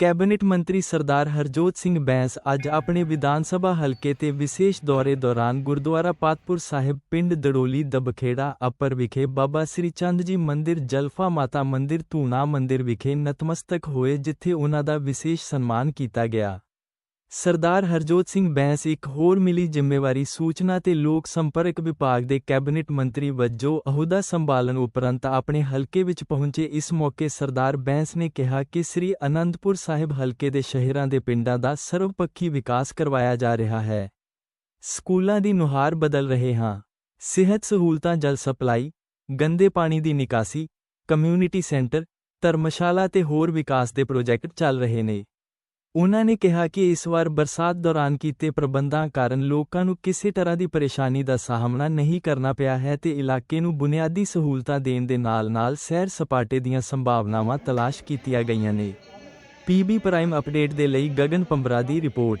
Cabinet ਮੰਤਰੀ ਸਰਦਾਰ ਹਰਜੋਤ ਸਿੰਘ ਬੈਂਸ ਅੱਜ ਆਪਣੇ ਵਿਧਾਨ ਸਭਾ ਹਲਕੇ ਤੇ ਵਿਸ਼ੇਸ਼ ਦੌਰੇ ਦੌਰਾਨ ਗੁਰਦੁਆਰਾ ਪਾਤਪੁਰ ਸਾਹਿਬ ਪਿੰਡ ਦੜੋਲੀ ਦਬਖੇੜਾ ਅਪਰ ਵਿਖੇ ਬਾਬਾ ਸ੍ਰੀ ਚੰਦ ਜੀ ਮੰਦਿਰ, ਜਲਫਾ ਮਾਤਾ ਮੰਦਿਰ, ਧੂਣਾ ਮੰਦਿਰ ਵਿਖੇ ਨਤਮਸਤਕ ਹੋਏ ਜਿੱਥੇ ਉਹਨਾਂ ਦਾ ਵਿਸ਼ੇਸ਼ ਸਨਮਾਨ ਕੀਤਾ ਗਿਆ। ਸਰਦਾਰ ਹਰਜੋਤ ਸਿੰਘ ਬੈਂਸ ਇੱਕ ਹੋਰ ਮਿਲੀ ਜ਼ਿੰਮੇਵਾਰੀ ਸੂਚਨਾ ਤੇ ਲੋਕ ਸੰਪਰਕ ਵਿਭਾਗ ਦੇ ਕੈਬਨਿਟ ਮੰਤਰੀ ਵਜੋਂ ਅਹੁਦਾ ਸੰਭਾਲਣ ਉਪਰੰਤ ਆਪਣੇ ਹਲਕੇ ਵਿੱਚ ਪਹੁੰਚੇ ਇਸ ਮੌਕੇ ਸਰਦਾਰ ਬੈਂਸ ਨੇ ਕਿਹਾ ਕਿ ਸ੍ਰੀ ਅਨੰਦਪੁਰ ਸਾਹਿਬ ਹਲਕੇ ਦੇ ਸ਼ਹਿਰਾਂ ਦੇ ਪਿੰਡਾਂ ਦਾ ਸਰਵਪੱਖੀ ਵਿਕਾਸ ਕਰਵਾਇਆ ਜਾ ਰਿਹਾ ਹੈ। ਸਕੂਲਾਂ ਦੀ ਨੁਹਾਰ ਬਦਲ ਰਹੇ ਹਾਂ। ਸਿਹਤ ਸਹੂਲਤਾਂ, ਜਲ ਸਪਲਾਈ, ਗੰਦੇ ਪਾਣੀ ਦੀ ਨਿਕਾਸੀ, ਕਮਿਊਨਿਟੀ ਸੈਂਟਰ, ਧਰਮਸ਼ਾਲਾ ਤੇ ਹੋਰ ਵਿਕਾਸ ਦੇ ਪ੍ਰੋਜੈਕਟ ਚੱਲ ਰਹੇ ਨੇ। ਉਨ੍ਹਾਂ ਨੇ ਕਿਹਾ ਕਿ ਇਸ ਵਾਰ ਬਰਸਾਤ ਦੌਰਾਨ ਕੀਤੇ ਪ੍ਰਬੰਧਾਂ ਕਾਰਨ ਲੋਕਾਂ ਨੂੰ ਕਿਸੇ ਤਰ੍ਹਾਂ ਦੀ ਪਰੇਸ਼ਾਨੀ ਦਾ ਸਾਹਮਣਾ ਨਹੀਂ ਕਰਨਾ ਪਿਆ ਹੈ ਤੇ ਇਲਾਕੇ ਨੂੰ ਬੁਨਿਆਦੀ ਸਹੂਲਤਾਂ ਦੇਣ ਦੇ ਨਾਲ-ਨਾਲ ਸੈਰ ਸਪਾਟੇ ਦੀਆਂ ਸੰਭਾਵਨਾਵਾਂ ਤਲਾਸ਼ ਕੀਤੀਆਂ ਗਈਆਂ ਨੇ। ਪੀਬੀ ਪ੍ਰਾਈਮ ਅਪਡੇਟ ਦੇ ਲਈ ਗਗਨ ਪੰਬਰਾ ਦੀ ਰਿਪੋਰਟ।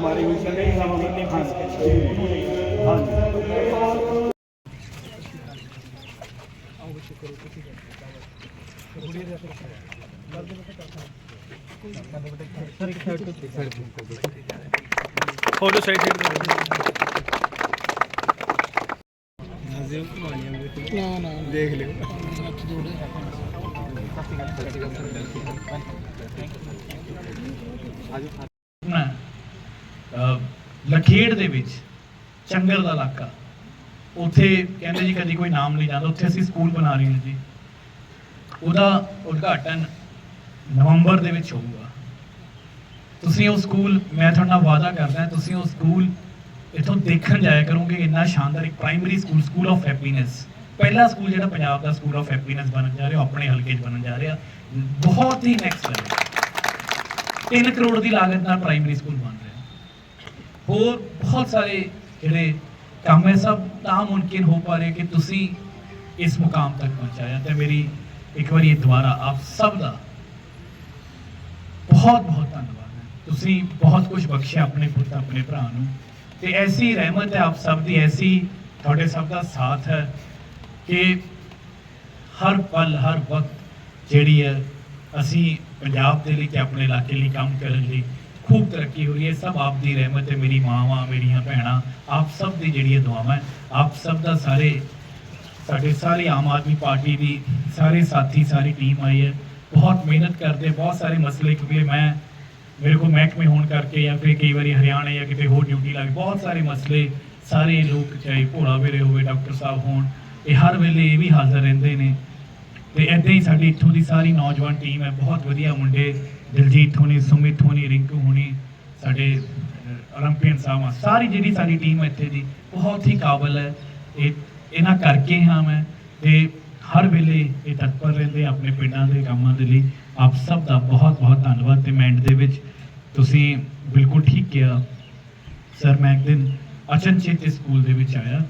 ਹੋਈ ਸੀ ਨਾ ਹਮਾਰੀ ਹੋਈ ਸੀ। ਨਹੀਂ ਹਮ ਨਹੀਂ ਫਸ ਕੇ ਹਾਂਜੀ। ਫੋਟੋ ਸਾਈਡ ਦੇਖ ਲਿਓ। ਆਪਣਾ ਅਹ, ਲਖੇੜ ਦੇ ਵਿੱਚ, ਚੰਗਲ ਦਾ ਇਲਾਕਾ। ਉੱਥੇ ਕਹਿੰਦੇ ਜੀ ਕਦੀ ਕੋਈ ਨਾਮ ਨਹੀਂ ਜਾਂਦਾ ਉੱਥੇ ਅਸੀਂ ਸਕੂਲ ਬਣਾ ਰਹੇ ਹਾਂ ਜੀ। ਉਹਦਾ ਉਦਘਾਟਨ ਨਵੰਬਰ ਦੇ ਵਿੱਚ ਹੋਊਗਾ। ਤੁਸੀਂ ਉਹ ਸਕੂਲ, ਮੈਂ ਤੁਹਾਡਾ ਵਾਅਦਾ ਕਰਦਾ, ਤੁਸੀਂ ਉਹ ਸਕੂਲ ਇਥੋਂ ਦੇਖਣ ਜਾਇਆ ਕਰੋਗੇ, ਇੰਨਾ ਸ਼ਾਨਦਾਰ ਇੱਕ primary school school of happiness ਪਹਿਲਾ ਸਕੂਲ ਜਿਹੜਾ ਪੰਜਾਬ ਦਾ ਸਕੂਲ ਆਫ ਹੈਪੀਨੈਸ ਬਣਨ ਜਾ ਰਿਹਾ, ਉਹ ਆਪਣੇ ਹਲਕੇ 'ਚ ਬਣਨ ਜਾ ਰਿਹਾ। ਬਹੁਤ ਹੀ ਨੈਕਸਟ ਲੈਵਲ 3 ਕਰੋੜ ਦੀ ਲਾਗਤ ਨਾਲ ਪ੍ਰਾਇਮਰੀ ਸਕੂਲ ਬਣ ਰਿਹਾ। ਹੋਰ ਬਹੁਤ ਸਾਰੇ ਜਿਹੜੇ ਕੰਮ ਹੈ, ਸਭ ਤਾਂ ਮੁਮਕਿਨ ਹੋ ਪਾ ਰਹੇ ਕਿ ਤੁਸੀਂ ਇਸ ਮੁਕਾਮ ਤੱਕ ਪਹੁੰਚਾਇਆ। ਤੇ ਮੇਰੀ ਇੱਕ ਵਾਰੀ ਦੁਬਾਰਾ ਆਪ ਸਭ ਦਾ ਬਹੁਤ ਬਹੁਤ ਧੰਨਵਾਦ ਹੈ। ਤੁਸੀਂ ਬਹੁਤ ਕੁਝ ਬਖਸ਼ਿਆ ਆਪਣੇ ਪੁੱਤ, ਆਪਣੇ ਭਰਾ ਨੂੰ। ਤੇ ਐਸੀ ਰਹਿਮਤ ਹੈ ਆਪ ਸਭ ਦੀ, ਐਸੀ ਤੁਹਾਡੇ ਸਭ ਦਾ ਸਾਥ ਹੈ ਕਿ ਹਰ ਪਲ, ਹਰ ਵਕਤ ਜਿਹੜੀ ਹੈ, ਅਸੀਂ ਪੰਜਾਬ ਦੇ ਲਈ ਤੇ ਆਪਣੇ ਇਲਾਕੇ ਲਈ ਕੰਮ ਕਰਨ ਲਈ ਖੂਬ ਤਰੱਕੀ ਹੋ ਰਹੀ ਹੈ। ਸਭ ਆਪ ਦੀ ਰਹਿਮਤ ਹੈ। ਮੇਰੀ ਮਾਵਾਂ, ਮੇਰੀਆਂ ਭੈਣਾਂ, ਆਪ ਸਭ ਦੀ ਜਿਹੜੀ ਇਹ ਦੁਆਵਾਂ ਆਪ ਸਭ ਦਾ ਸਾਰੇ, ਸਾਡੇ ਸਾਰੇ ਆਮ ਆਦਮੀ ਪਾਰਟੀ ਦੀ ਸਾਰੇ ਸਾਥੀ, ਸਾਰੀ ਟੀਮ ਆਈ ਹੈ। ਬਹੁਤ ਮਿਹਨਤ ਕਰਦੇ ਬਹੁਤ ਸਾਰੇ ਮਸਲੇ ਕਿਉਂਕਿ ਮੈਂ, ਮੇਰੇ ਕੋਲ ਮਹਿਕਮੇ ਹੋਣ ਕਰਕੇ ਜਾਂ ਫਿਰ ਕਈ ਵਾਰੀ ਹਰਿਆਣਾ ਜਾਂ ਕਿਤੇ ਹੋਰ ਡਿਊਟੀ ਲੱਗ ਬਹੁਤ ਸਾਰੇ ਮਸਲੇ, ਸਾਰੇ ਲੋਕ ਚਾਹੇ ਭੋਲਾ ਵੀਰੇ ਹੋਵੇ, ਡਾਕਟਰ ਸਾਹਿਬ ਹੋਣ, ਇਹ ਹਰ ਵੇਲੇ ਇਹ ਵੀ ਹਾਜ਼ਰ ਰਹਿੰਦੇ ਨੇ। ਤੇ ਏਦਾਂ ਹੀ ਸਾਡੀ ਇੱਥੋਂ ਦੀ ਸਾਰੀ ਨੌਜਵਾਨ ਟੀਮ ਹੈ। ਬਹੁਤ ਵਧੀਆ ਮੁੰਡੇ ਦਿਲਜੀਤ ਹੋਣੀ, ਸੁਮਿਤ ਹੋਣੀ, ਰਿੰਕੂ ਹੋਣੀ, ਸਾਡੇ ਰੰਪੀਨ ਸਾਹਿਬ ਸਾਰੀ ਜਿਹੜੀ ਸਾਡੀ ਟੀਮ ਹੈ ਇੱਥੇ ਦੀ, ਬਹੁਤ ਹੀ ਕਾਬਲ ਹੈ। ਇਹ ਇਹਨਾਂ ਕਰਕੇ ਹਾਂ ਮੈਂ, ਤੇ ਹਰ ਵੇਲੇ ਇਹ ਤਤਪਰ ਰਹਿੰਦੇ ਆਪਣੇ ਪਿੰਡਾਂ ਦੇ ਕੰਮਾਂ ਦੇ ਲਈ। ਆਪ ਸਭ ਦਾ ਬਹੁਤ ਬਹੁਤ ਧੰਨਵਾਦ। ਤੇ ਮੈਂਟ ਦੇ ਵਿੱਚ ਤੁਸੀਂ ਬਿਲਕੁਲ ਠੀਕ ਕਿਹਾ। ਸਰ, ਮੈਂ ਇੱਕ ਦਿਨ ਅਚਨਚੇਤ ਸਕੂਲ ਦੇ ਵਿੱਚ ਆਇਆ।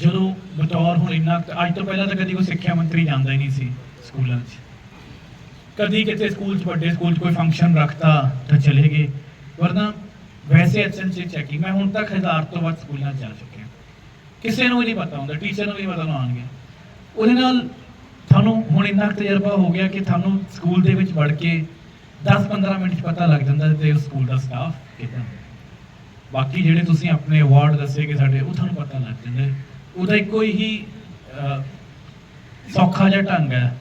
ਜਦੋਂ ਬਤੌਰ ਹੁਣ ਇੰਨਾ, ਅੱਜ ਤੋਂ ਪਹਿਲਾਂ ਤਾਂ ਕਦੀ ਕੋਈ ਸਿੱਖਿਆ ਮੰਤਰੀ ਜਾਂਦਾ ਹੀ ਨਹੀਂ ਸੀ ਸਕੂਲਾਂ 'ਚ। ਕਦੀ ਕਿਤੇ ਸਕੂਲ 'ਚ, ਵੱਡੇ ਸਕੂਲ 'ਚ ਕੋਈ ਫੰਕਸ਼ਨ ਰੱਖਤਾ ਤਾਂ ਚਲੇ ਗਏ। ਵਰਨਾ ਵੈਸੇ ਅਚਨਚੇਤ ਚੈਕਿੰਗ ਮੈਂ ਹੁਣ ਤੱਕ ਹਜ਼ਾਰ ਤੋਂ ਵੱਧ ਸਕੂਲਾਂ 'ਚ ਜਾ ਚੁੱਕਿਆ। ਕਿਸੇ ਨੂੰ ਵੀ ਨਹੀਂ ਪਤਾ ਹੁੰਦਾ ਟੀਚਰ ਨੂੰ ਵੀ ਪਤਾ ਨਾ ਆਉਣਗੇ। ਉਹਦੇ ਨਾਲ ਤੁਹਾਨੂੰ ਹੁਣ ਇੰਨਾ ਕੁ ਤਜਰਬਾ ਹੋ ਗਿਆ ਕਿ ਤੁਹਾਨੂੰ ਸਕੂਲ ਦੇ ਵਿੱਚ ਵੜ ਕੇ 10-15 ਮਿੰਟ 'ਚ ਪਤਾ ਲੱਗ ਜਾਂਦਾ ਤੇ ਸਕੂਲ ਦਾ ਸਟਾਫ ਕਿਦਾਂ। ਬਾਕੀ ਜਿਹੜੇ ਤੁਸੀਂ ਆਪਣੇ ਅਵਾਰਡ ਦੱਸੇ ਕਿ ਸਾਡੇ, ਉਹ ਤੁਹਾਨੂੰ ਪਤਾ ਲੱਗ ਜਾਂਦਾ। ਉਹਦਾ ਇੱਕੋ ਹੀ ਸੌਖਾ ਜਿਹਾ ਢੰਗ ਹੈ।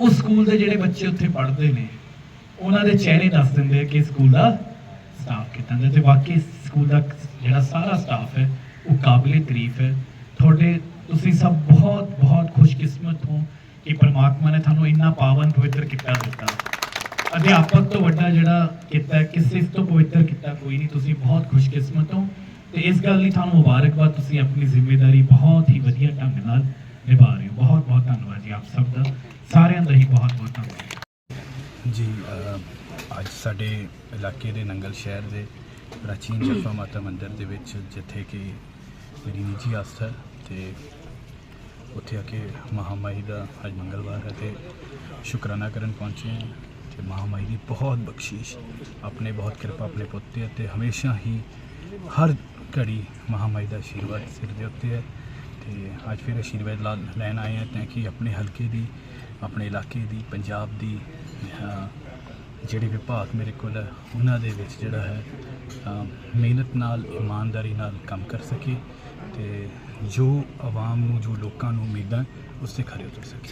ਉਸ ਸਕੂਲ ਦੇ ਜਿਹੜੇ ਬੱਚੇ ਉੱਥੇ ਪੜ੍ਹਦੇ ਨੇ, ਉਹਨਾਂ ਦੇ ਚਿਹਰੇ ਦੱਸ ਦਿੰਦੇ ਆ ਕਿ ਸਕੂਲ ਦਾ ਸਟਾਫ ਕਿਦਾਂ ਦਾ ਤੇ ਵਾਕਈ ਸਕੂਲ ਦਾ ਜਿਹੜਾ ਸਾਰਾ ਸਟਾਫ ਹੈ, ਉਹ ਕਾਬਲੇ ਤਾਰੀਫ ਹੈ। ਤੁਹਾਡੇ, ਤੁਸੀਂ ਸਭ ਬਹੁਤ ਬਹੁਤ ਖੁਸ਼ਕਿਸਮਤ ਹੋ ਕਿ ਪਰਮਾਤਮਾ ਨੇ ਤੁਹਾਨੂੰ ਇੰਨਾ ਪਾਵਨ ਪਵਿੱਤਰ ਕੀਤਾ ਦਿੱਤਾ। ਅਧਿਆਪਕ ਤੋਂ ਵੱਡਾ ਜਿਹੜਾ ਕੀਤਾ ਕਿਸੇ ਤੋਂ ਪਵਿੱਤਰ ਕੀਤਾ ਕੋਈ ਨਹੀਂ, ਤੁਸੀਂ ਬਹੁਤ ਖੁਸ਼ਕਿਸਮਤ ਹੋ। ਤੇ ਇਸ ਗੱਲ ਲਈ ਤੁਹਾਨੂੰ ਮੁਬਾਰਕਬਾਦ, ਤੁਸੀਂ ਆਪਣੀ ਜ਼ਿੰਮੇਵਾਰੀ ਬਹੁਤ ਹੀ ਵਧੀਆ ਢੰਗ ਨਾਲ ਨਿਭਾ ਰਹੇ ਹੋ ਬਹੁਤ ਬਹੁਤ ਧੰਨਵਾਦ ਜੀ ਆਪ ਸਭ ਦਾ। ਸਾਰਿਆਂ ਦਾ ਹੀ ਬਹੁਤ ਬਹੁਤ ਧੰਨਵਾਦ। ਜੀ ਅੱਜ ਸਾਡੇ ਇਲਾਕੇ ਦੇ ਨੰਗਲ ਸ਼ਹਿਰ ਦੇ ਪ੍ਰਾਚੀਨ ਜਫਾ ਮਾਤਾ ਮੰਦਿਰ ਦੇ ਵਿੱਚ ਜਿੱਥੇ ਕਿ ਮੇਰੀ ਨਿੱਜੀ ਆਸਥਾ ਤੇ ਉੱਥੇ ਆ ਕੇ ਮਹਾਮਾਈ ਦਾ ਅੱਜ ਮੰਗਲਵਾਰ ਹੈ ਤੇ ਸ਼ੁਕਰਾਨਾ ਕਰਨ ਪਹੁੰਚੇ ਹਾਂ ਤੇ ਮਹਾਮਾਈ ਦੀ ਬਹੁਤ ਬਖਸ਼ਿਸ਼ ਆਪਣੇ ਬਹੁਤ ਕਿਰਪਾ ਆਪਣੇ ਪੁੱਤ ਤੇ ਤੇ ਹਮੇਸ਼ਾ ਹੀ ਹਰ ਘੜੀ ਮਹਾਮਾਈ ਦਾ ਆਸ਼ੀਰਵਾਦ ਸਿਰ ਦੇ ਉੱਤੇ ਹੈ। ਤੇ ਅੱਜ ਫਿਰ ਆਸ਼ੀਰਵਾਦ ਲਾ- ਲੈਣ ਆਏ ਹਾਂ ਤਾਂ ਕਿ ਆਪਣੇ ਹਲਕੇ ਦੀ, ਆਪਣੇ ਇਲਾਕੇ ਦੀ, ਪੰਜਾਬ ਦੀ ਜਿਹੜੇ ਵਿਭਾਗ ਮੇਰੇ ਕੋਲ ਹੈ, ਉਹਨਾਂ ਦੇ ਵਿੱਚ ਜਿਹੜਾ ਹੈ ਮਿਹਨਤ ਨਾਲ, ਇਮਾਨਦਾਰੀ ਨਾਲ ਕੰਮ ਕਰ ਸਕੇ ਤੇ ਜੋ ਆਵਾਮ ਨੂੰ, ਜੋ ਲੋਕਾਂ ਨੂੰ ਉਮੀਦਾਂ ਉਸ ਤੇ ਖਰੇ ਉਤਰ ਸਕੇ।